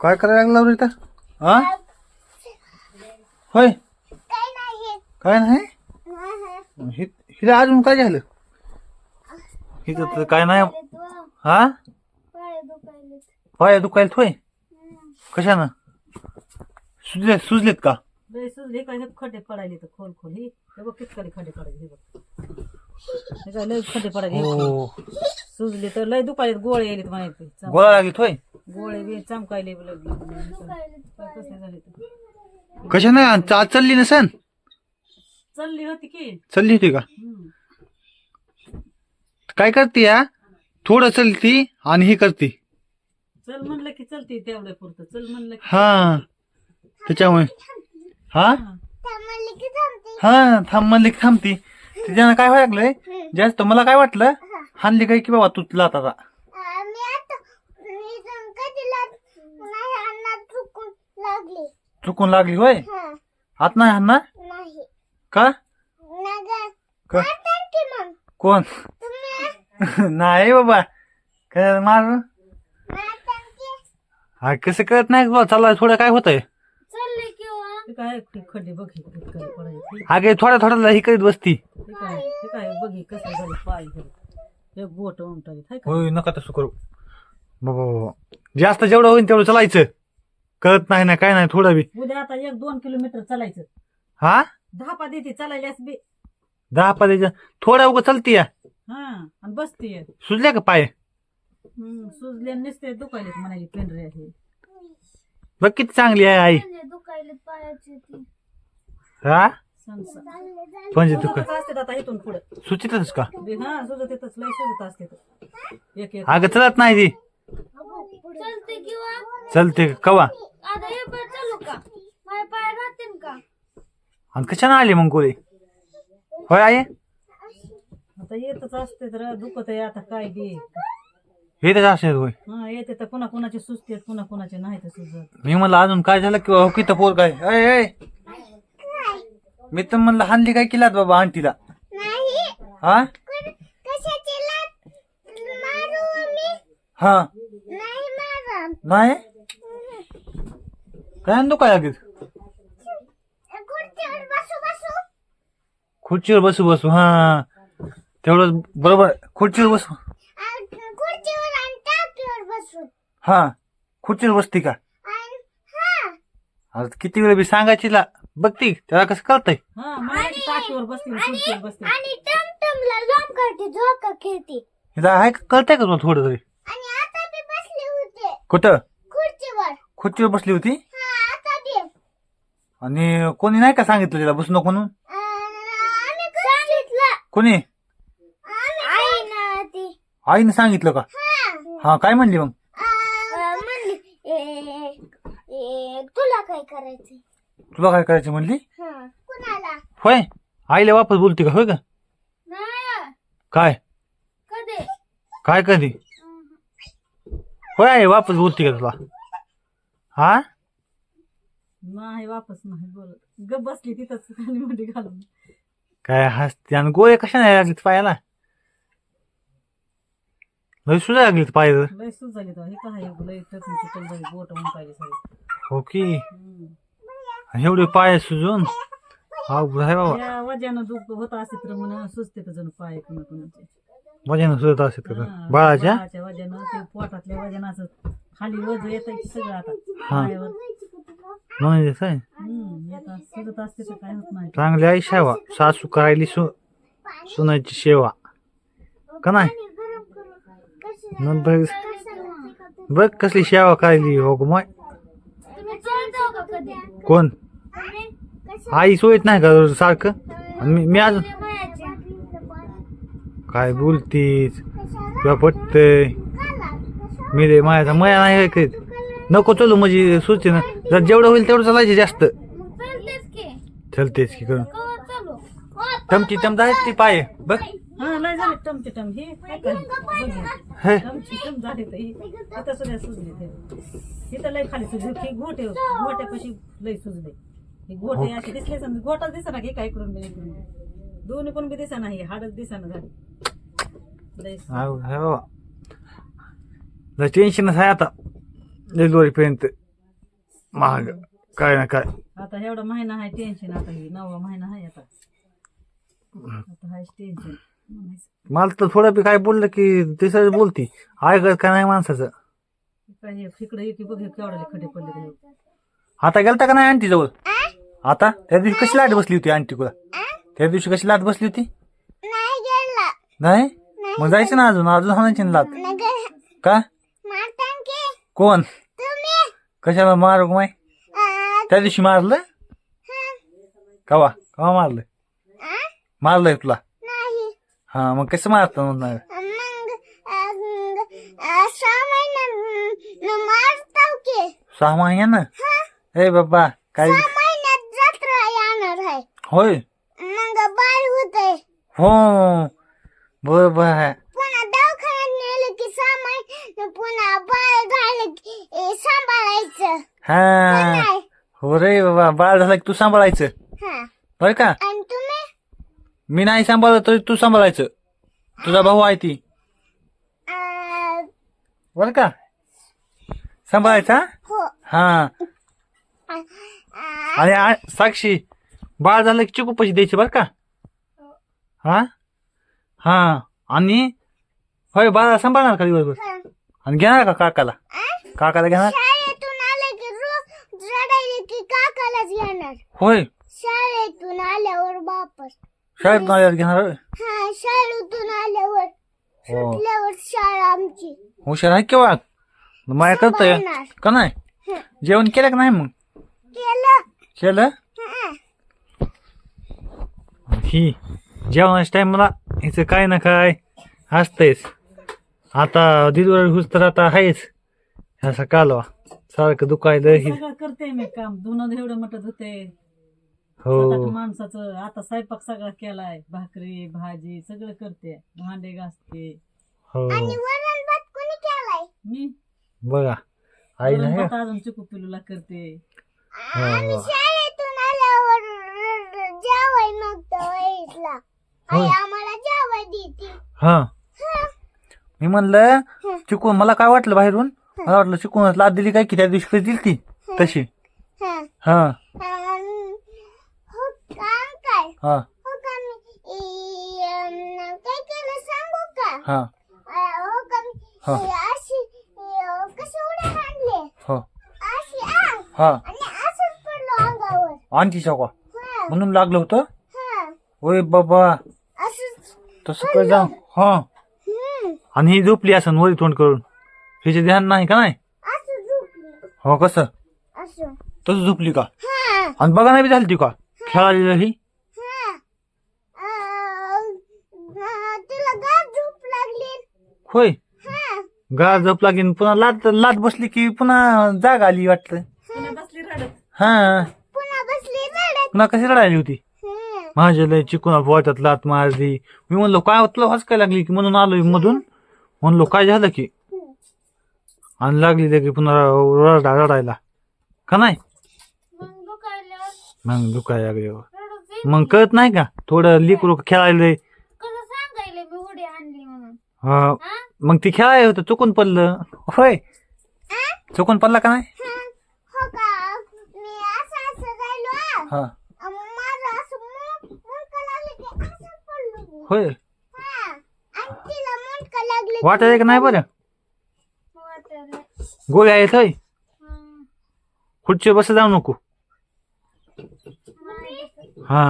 काय करायला लागला इथं? हा? होय. काय नाही काय नाही? नाही. हि- हिला अजून काय झालं? हिचं तर काय नाही. हा? पाय दुखायला थोय. कशानं? सुजले सुजलेत का? लय सुजले काय हे खड्डे पडायले तर खोल खोल. हे हे बघ कितकाले खड्डे पडायले हे बघ. हे काय लय खड्डे पडायले हे सुजले तर लय दुपारी गोळे येले म्हणायचे चम- गोळा लागली थोय गोळे बी चमकायले बी लगे दुखायलेत पाय. कसले झाले तर कशानं? चा चालली नसन चालली होती की. चालली होती का? हम्म. काय करते या थोडं चलती आणि ही करते. चल म्हणलं की चलते तेवढ्या पुरतं. चल म्हणलं की हा. त्याच्यामुळे. हा? हा. थांब म्हणले की थांबती. त्याच्यानं काय व्हायला लागलंय? जास्त मला काय वाटलं? हानली काय की बाबा तू लाता आ, मी आता मी इथून कधी लाग- नाही आणणार चुकून लागली चुकून लागली होय? हा. हात नाही हाणणार? नाही. का? नगर का? आणणार की मग? कोण? तुम्ही? नाही बाबा. काय मार? की? हा कसं कळत नाही बा चालला थोडं काय होतंय? चालले किंवा ते काय ते खड्डे बघ हे कितकाले पडायचे? अगे थोड्या थोड्याला ही करीत बसती. ते काय ते काय बघी कसं झालं पाय हे. एक बोट उमटावी हाय का? होय नका तसं करू. बाबा बाबा. जास्त जेवढं होईल तेवढं चालायचं. कळत नाही ना काय नाही थोडं बी. उद्या आता एक दोन किलोमीटर चालायचं. हा? दहा देते चालायलास बी. दहा पाण्याच्या थोड्या उगं चालती या. हा आणि बसते सुजल्या का पाय? सुजले नसते दुखायलेत म्हणाली पेंढरे आहे बघ किती चांगली आहे आई. म्हणजे दुखायलेत पायाची ती. हा? संसार. म्हणजे दुख सुजत असते आता इथून पुढे. सुचितच का? हा सुजत येतच लय सुजत असते एक एक. अगं चलत नाही ती. चालते किंवा चलते कवा आता हे चालू का। माझे पाय राहतील का। आणि कशानं आली मग गोळी होय आई आता येतच असते तर दुखत आहे आता काय बी हे तर असेल होय. हा येते तर पुन्हा कुणाचे सुचते पुन्हा कुणाचे नाही तर सुजत मी म्हणलं अजून काय झालं किंवा हो किती पोर काय? अय अय मी तर म्हणलं हानली काय केलात बाबा आंटीला? नाही. हा? कोण- कशाची लाट मारू मी हा. नाही? काय आणतो काय लागेल खुर्चीवर बसू बसू खुर्चीवर बसू बसू हा. तेवढं बरोबर खुर्चीवर बसू. हा खुर्चीवर बसती का? हा आता किती वेळ बी सांगायची ला बघती त्याला कसं कळतंय? हा म्हणायची टाकीवर बसते खुर्चीवर बसते आणि टमटमला लोम करते झोका खेळते. हिला आहे का? कळतंय का तुला थोडं तरी आणि आता बी बसले होते कुठं? खुर्चीवर. खुर्चीवर बसली होती? हा आता आणि कोणी नाही का सांगितलं तिला बसू नको म्हणून? आ, आम्ही सांगितलं. कोणी? आई ना ती. आईने सांगितलं का? हा. हा काय म्हणली मग? आ, म्हणली ए, ए, तुला काय करायचंय? तुला काय करायचं म्हणली? हा कुणाला? होय आईला वापस बोलते का होय का? नाही. काय? कधी? काय कधी? होय वापस बोलते का तुला. हा? नाही वापस नाही बोलत. गप बसली तिथंच खाली मध्ये घालून. काय हसते आणि गोळे कशा नाही लागले पायाला? लय सुद्धा लागले पाय लय सूज झाली हे काय लय टकून चिकन झाली बोट म्हणून पाहिजे सगळी. हो की. हम्म. आणि एवढे पाय सुजून. हा आहे बाबा. त्या वजन दुख होत असते तर म्हणून सुचते तर जण पाय कुणा कुणाचे वजन सुजत असत का हा, बाळाच्या? बाळाच्या वजन ते पोटातल्या वजनाचं खाली वज येत सगळं आता. हा. पायावर. म्हणजे काय हम्म येतात सुजत असते तर काय होत नाही. चांगली आई शेवा सासू करायली सु सुनाची सेवा. का नाही? कशाला बघ कसली सेवा करायली हो ग कधी कोण? आई सोयत नाही का सारखं? आणि मी- मी अजून काय बोलतीस? तुला पटतंय मी रे माझ्या माया नाही काय करीत. नको चलू म्हणजे सुचते ना जर जेवढं होईल तेवढं चालायचे जास्त. चलतेच की करून. टमची टम आहेत ती पाय. बघ. हा लय झाले टमचे टम हे काय काय? बघ. हे. टमची टम झाले तर हे. इथं सुद्धा सुजले ते. इथं लय खाली सुजले. लय सुजले. हे असे दिसले समजा. हे काय बी. दोन्ही पण बी दिसा नाही हाडच दिसा ना झाली. लय सु- हाव, हे. बाबा टेन्शनच आहे आता. डिलिव्हरीपर्यंत महाग. काय ना काय. आता एवढा महिना आहे टेन्शन आता हे नववा महिना आहे आता. आता हायच टेन्शन मला तर थोडं बी काय बोललं की ते सगळं बोलती. ऐकत का नाही माणसाचं? काय हे इकडे एक बघ हे केवढाले खडे पडले. आता गेलता का नाही आंटी जवळ? आता? त्या दिवशी कशी लाट बसली होती आंटी कुला त्या दिवशी कशी लाट बसली होती? नाही गेला. नाही? मग जायचं ना अजून. अजून हाणायची ना गे- का? मारतान की कोण? तुम्ही? कशाला मारू माय? आ, त्या दिवशी मारलं? हा, कवा? कवा मारलं? आ? मारलंय तुला? नाही. हा मग कसं मारत म्हणणार मग आ, मग, आ, सहा महिन्यात मारताव की. सहा महिन्यानं? हा. ए बाबा काय? सहा महिन्यात जत्रा येणार आहे. होय? हो. बरोबर आहे. पुन्हा दवाखान्यात नेलं की सहा महिने पुन्हा बाळ झालं की ए, सांभाळायचं. हा. नाही हो रे बाबा बाळ झाला की तू सांभाळायचं. हा. बर का? आणि तुम्ही? मी नाही सांभाळलं तरी तू सांभाळायचं. तुझा भाऊ आहे ती. आ, बर का? सांभाळायचा हो? हा. आ, आ, आणि आ- साक्षी बाळ झालं की चिकू पैसे द्यायचे बर का? हा? हा. आणि? होय बाळा सांभाळणार का दिवसभर. आणि घेणार का काकाला? काकाला घेणार? शाळेतून आलं की रोज रडायले की काकालाच येणार होय. शाळेतून आल्यावर वापस. शाळेत आल्यावर घेणार होय. हा शाळेतून आल्यावर. हो. सुटल्यावर शाळा आमची. हुशार आहे केव्हा माया करतोय. सांभाळणार. का नाही? हं. जेवण केलं का नाही मग? केलं. केलं? हा. ही. जेवणाच्या टाइमला हिचं काय ना काय असतंयच. आता दिदवर हुस तर आता आहेच. ह्याचा कालवा सारखं दुखायलं ही. सगळं करते मी काम. धुणं एवढं मटत होते. हो. माणसाचं. आता स्वयंपाक सगळा केलाय. भाकरी भाजी सगळं करते. भांडे घासते. हो. आणि वरण भात कोणी केलाय? मी. बघा. आई वरण नाही? भात अजून चिकू पिलूला करते. हो. शाळेतून आल्यावर जेवाय नव्हतं इथला आई होय. आम्हाला जेवाय देते. हा. हा. मी म्हणलं. चिकून मला काय वाटलं बाहेरून? मला वाटलं चिकून लाद दिली काय की त्या दिवशी कधी दिली ती तशी. हा. हा. हो काय हा. हो का मी इ- अन काय केलं सांगू का? हा. अ, हो का मी हा. इ- अशी इ- कशी उड्या हाणले हो. अशी आ? हा. आणि असंच पडलो अंगावर. आणखी शॉका हा. म्हणून लागलं होतं? हा. होय बाबा. तसं काय जाऊ. हा. आणि ही झोपली असं वरी तोंड करून. हिचे ध्यान नाही का नाही? असं झोपली. हो कसं? असं. तसं झोपली का? हा. आणि बघा नाही बी झाली ती का खेळाली ही. हा. अ, अ, तिला गाठ झोप लागली. होय. हा. गा झोप लागेल पुन्हा लात लात बसली की पुन्हा जाग आली वाटतं. पुन्हा बसली रडत. हा. पुन्हा बसली रडत. पुन्हा कशी रडायली होती. माझ्या लय चिकून पोहतात लात मारली. मी म्हणलो काय तुला हसकाय लागली की? म्हणून आलोय मधून. म्हणलो काय झालं की? आणि लागली लगे पुन्हा रडा रडायला. का नाही? मग दुखायला लागले मग कळत नाही का? थोडं लिकरू खेळायला. कसं सांगायले मी उडी आणली म्हणून हा. हा? मग ती खेळाय होतं चुकून पडलं. होय? चुकून पडला का नाही? हा. हो का मी असं असं राहिलो आ. हा अन माझं असं मुं- मुंडकं लागलं की असं पडलो मी. होय हा. वाटायला का नाही बरं. गोळ्या आहेत होय. खुर्ची बस जाऊ नको. हा